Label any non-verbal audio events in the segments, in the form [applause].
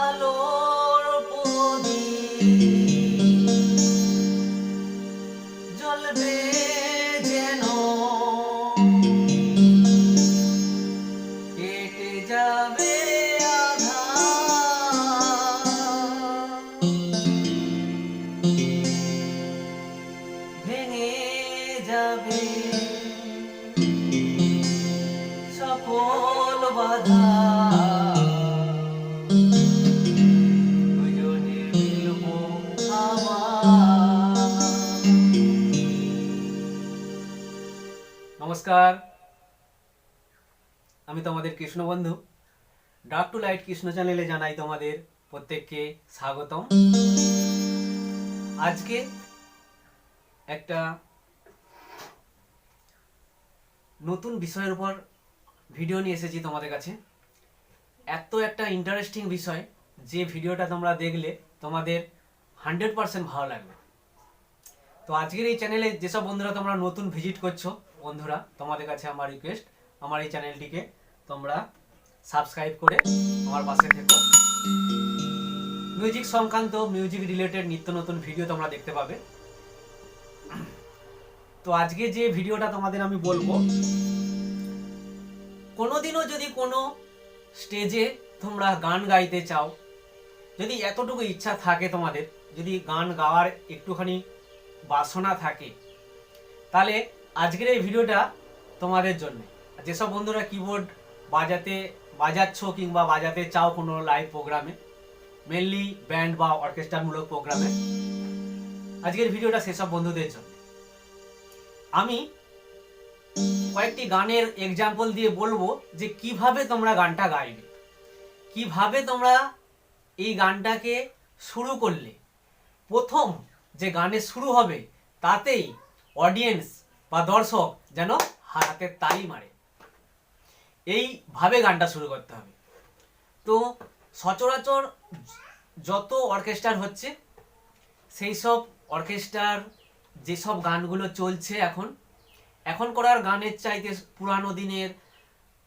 আলোর প্রদীপ। কৃষ্ণ বন্ধু ডাক টু লাইট কৃষ্ণ চ্যানেলে জানাই তোমাদের প্রত্যেককে স্বাগতম। আজকে একটা নতুন বিষয়ের উপর ভিডিও নিয়ে এসেছি তোমাদের কাছে। এত একটা ইন্টারেস্টিং বিষয়, যে ভিডিওটা তোমরা দেখলে তোমাদের হান্ড্রেড পার্সেন্ট ভালো লাগবে। তো আজকের এই চ্যানেলে যেসব বন্ধুরা তোমরা নতুন ভিজিট করছ, বন্ধুরা, তোমাদের কাছে আমার রিকোয়েস্ট আমার এই চ্যানেলটিকে তোমরা সাবস্ক্রাইব করে আমার পাশে থেকো। মিউজিক সংক্রান্ত মিউজিক রিলেটেড নিত্য নতুন ভিডিও তোমরা দেখতে পাবে। তো আজকে যে ভিডিওটা তোমাদের আমি বলব, কোনোদিনও যদি কোনো স্টেজে তোমরা গান গাইতে চাও, যদি এতটুকু ইচ্ছা থাকে তোমাদের, যদি গান গাওয়ার একটুখানি বাসনা থাকে, তাহলে আজকের এই ভিডিওটা তোমাদের জন্য। যেসব বন্ধুরা কিবোর্ড বাজাতে, বাজাচ্ছ কিংবা বাজাতে চাও কোনো লাইভ প্রোগ্রামে মেনলি ব্যান্ড বা অর্কেস্ট্রামূলক প্রোগ্রামে আজকের ভিডিওটা সেসব বন্ধুদের জন্য। আমি কয়েকটি গানের এক্সাম্পল দিয়ে বলব যে কীভাবে তোমরা গানটা গাইবে, কীভাবে তোমরা এই গানটাকে শুরু করলে, প্রথম যে গানে শুরু হবে তাতেই অডিয়েন্স বা দর্শক যেন হাতে তালি মারে। এইভাবে গানটা শুরু করতে হবে। তো সচরাচর যত অর্কেস্ট্রার হচ্ছে, সেই সব অর্কেস্ট্রার যেসব গানগুলো চলছে এখন এখন করার গানের চাইতে পুরানো দিনের,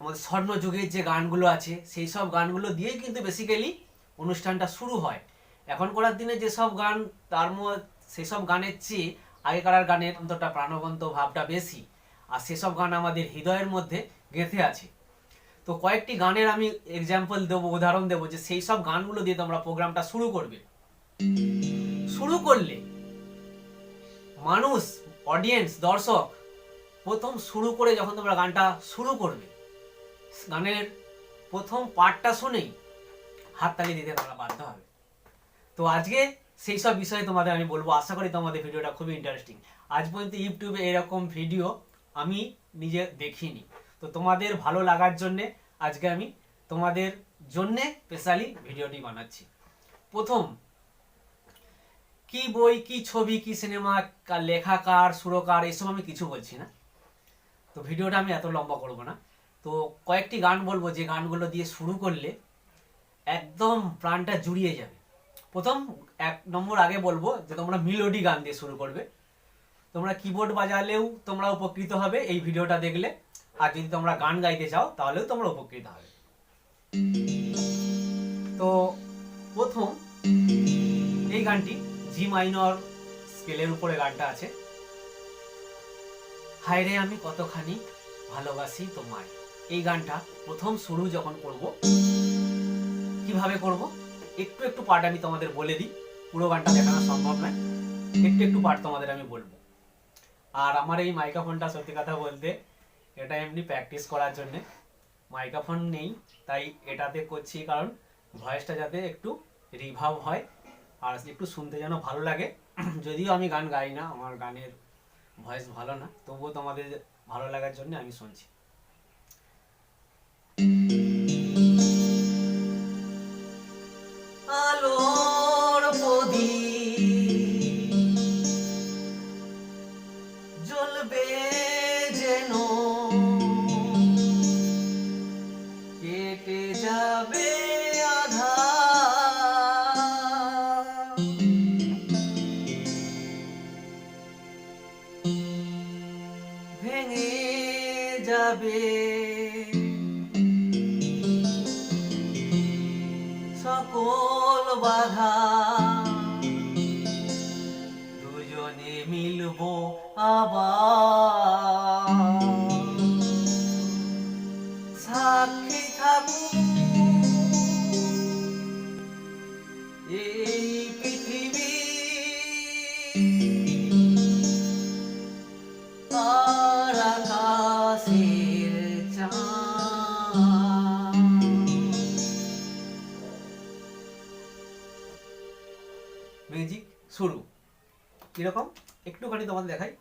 আমাদের স্বর্ণযুগের যে গানগুলো আছে, সেই সব গানগুলো দিয়েই কিন্তু বেসিক্যালি অনুষ্ঠানটা শুরু হয়। এখন করার দিনে যেসব গান, তার সেসব গানের চেয়ে আগেকার গানের অন্তটা প্রাণবন্ত ভাবটা বেশি। আর সেসব গান আমাদের হৃদয়ের মধ্যে গেঁথে আছে। তো কয়েকটি গানের আমি এক্সাম্পল দেবো, উদাহরণ দেবো যে সেই সব গানগুলো দিয়ে তোমরা প্রোগ্রামটা শুরু করবে। শুরু করলে মানুষ অডিয়েন্স দর্শক প্রথম শুরু করে যখন তোমরা গানটা শুরু করবে, গানের প্রথম পার্টটা শুনেই হাততালি দিতে তোমরা বাধ্য হবে। তো আজকে সেই সব বিষয়ে তোমাদের আমি বলব, আশা করি তোমাদের ভিডিওটা খুবই ইন্টারেস্টিং আজ পর্যন্ত ইউটিউবে এরকম ভিডিও আমি নিজে দেখিনি। তো তোমাদের ভালো লাগার জন্যে আজকে আমি তোমাদের জন্যে স্পেশালি ভিডিওটি বানাচ্ছি। প্রথম, কি বই, কি ছবি, কি সিনেমা কার লেখাকার, সুরকার, এসব আমি কিছু বলছি না। তো ভিডিওটা আমি এত লম্বা করব না। তো কয়েকটি গান বলব, যে গানগুলো দিয়ে শুরু করলে একদম প্রাণটা জুড়িয়ে যাবে। প্রথম, এক নম্বর আগে বলব যে তোমরা মিলোডি গান দিয়ে শুরু করবে। তোমরা কিবোর্ড বাজালেও তোমরা উপকৃত হবে এই ভিডিওটা দেখলে। আর যদি তোমরা গান গাইতে চাও, তাহলেও তোমরা উপকৃত হবে। তো প্রথম, এই গানটি জি মাইনর স্কেলের উপরে গানটা আছে। হায়রে আমি কতখানি ভালোবাসি তোমায়। এই গানটা প্রথম শুরু যখন করব, কীভাবে করব? একটু একটু পার্ট আমি তোমাদের বলে দিই। পুরো গানটা দেখানো সম্ভব নয়। একটু একটু পার্ট তোমাদের আমি বলব। আর আমার এই মাইক্রোফোনটা সত্যি কথা বলতে এটা এমনি প্র্যাকটিস করার জন্যে। মাইক্রোফোন নেই, তাই এটাতে করছি কারণ ভয়েসটা যাতে একটু রিভাব হয় আর একটু শুনতে যেন ভালো লাগে। [clears throat] যদিও আমি গান গাই না, আমার গানের ভয়েস ভালো না, তবুও তোমাদের ভালো লাগার জন্য আমি শুনছি। যাবে। সকল বাধা দুজনে মিলব আবার। সাক্ষী থাকুক কীরকম? একটুখানি তোমাদের দেখাই।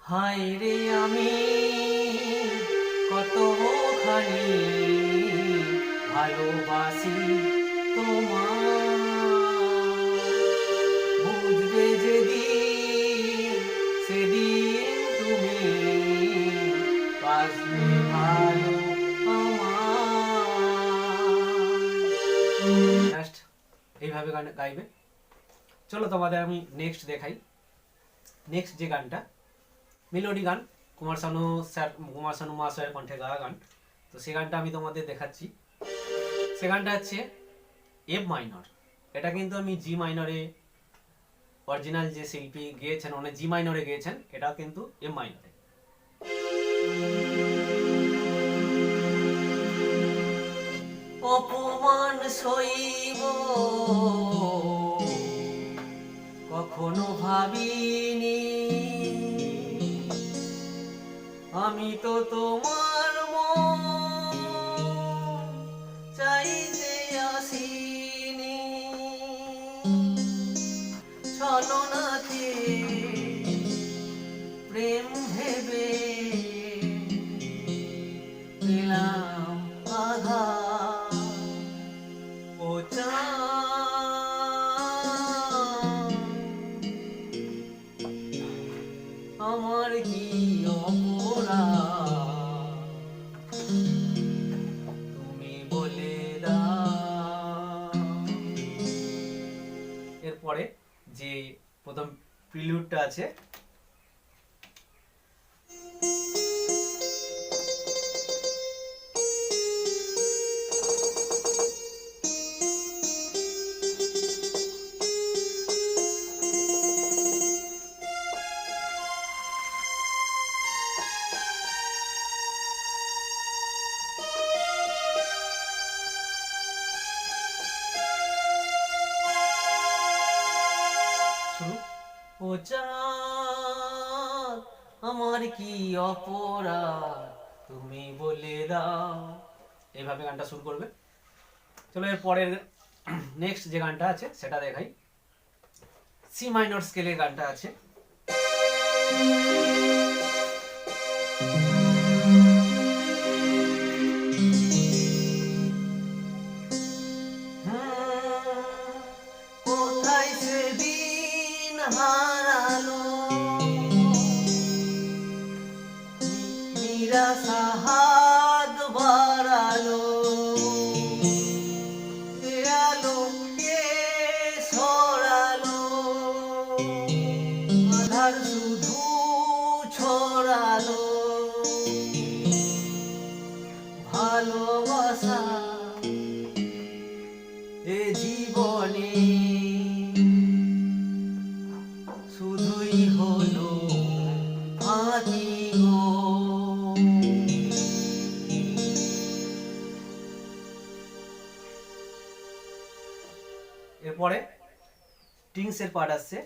হায় রে আমি কতখানি ভালোবাসি তোমার বুঝবে যেদিন, সেদিন তুমি বাসবে ভালো এইভাবে গান গাইবে। চলো তোমাদের আমি নেক্সট দেখাই। নেক্সট যে গানটা মেলোডি গান কুমার শানু স্যার কুমার শানু মহাশয়ের কণ্ঠে গাওয়া গান। তো সে গানটা আমি তোমাদের দেখাচ্ছি। সে গানটা হচ্ছে এফ মাইনর এটা কিন্তু আমি জি মাইনরে অরিজিনাল যে শিল্পী গেয়েছেন উনি জি মাইনরে গেয়েছেন এটা কিন্তু এম মাইনরে অপমান সইব, কখনো ভাবিনি। আমি তো তোমার ছলনাতে প্রিলিউডটা আছে। অপরাধ, তুমি বলে দাও। এইভাবে গানটা শুরু করবে। চলো এর পরের নেক্সট যে গানটা আছে, সেটা দেখাই। সি মাইনর স্কেলের গানটা আছে। saha. টিংসের পার্ট আসছে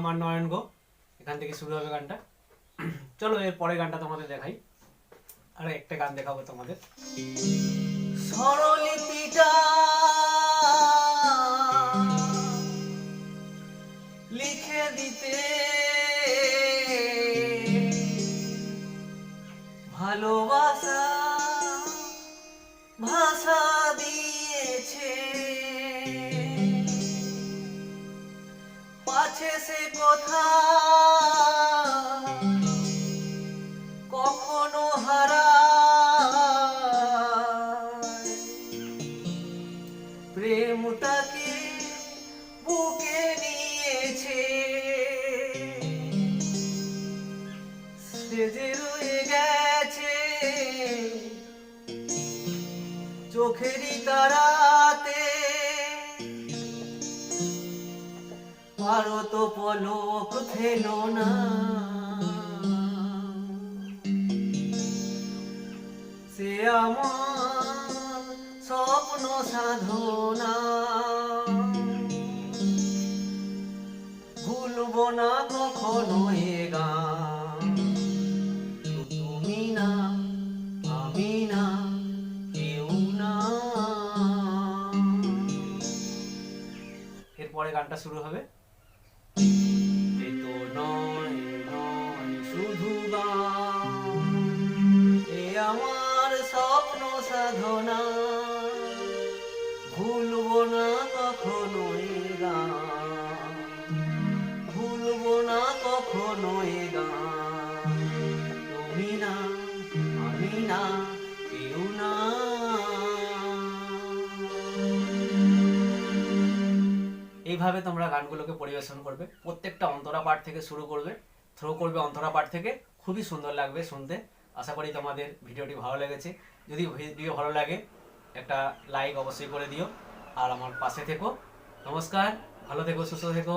আমার নয়ন গো। এখান থেকে শুরু হবে গানটা। চলো, এর পরে গানটা তোমাদের দেখাই। আর একটা গান দেখাবো তোমাদের। লিখে দিতে ভালোবাসা ভাষা পাছে সে কথা। কখনো হারা প্রেম তাকে বুকে নিয়েছে? সে যে রয়ে গেছে। চোখেরই তারাতে ভারত পলক ফেলো না। সে আমার স্বপ্ন সাধনা। ভুলবো না কখনো এ গান। তুমি না, আমি না। এরপরে গানটা শুরু হবে। এইভাবে তোমরা গানগুলোকে পরিবেশন করবে, প্রত্যেকটা অন্তরা পাঠ থেকে শুরু করবে থ্রো করবে অন্তরা পাঠ থেকে, খুবই সুন্দর লাগবে শুনতে। আশা করি তোমাদের ভিডিওটি ভালো লেগেছে। যদি ভিডিও ভালো লাগে, একটা লাইক অবশ্যই করে দিও। আর আমার পাশে থেকো। নমস্কার, ভালো থেকো, সুস্থ থেকো।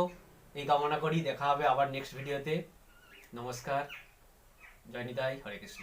এই কামনা করি, দেখা হবে আবার নেক্সট ভিডিওতে। নমস্কার, জয় নিতাই, হরে কৃষ্ণ।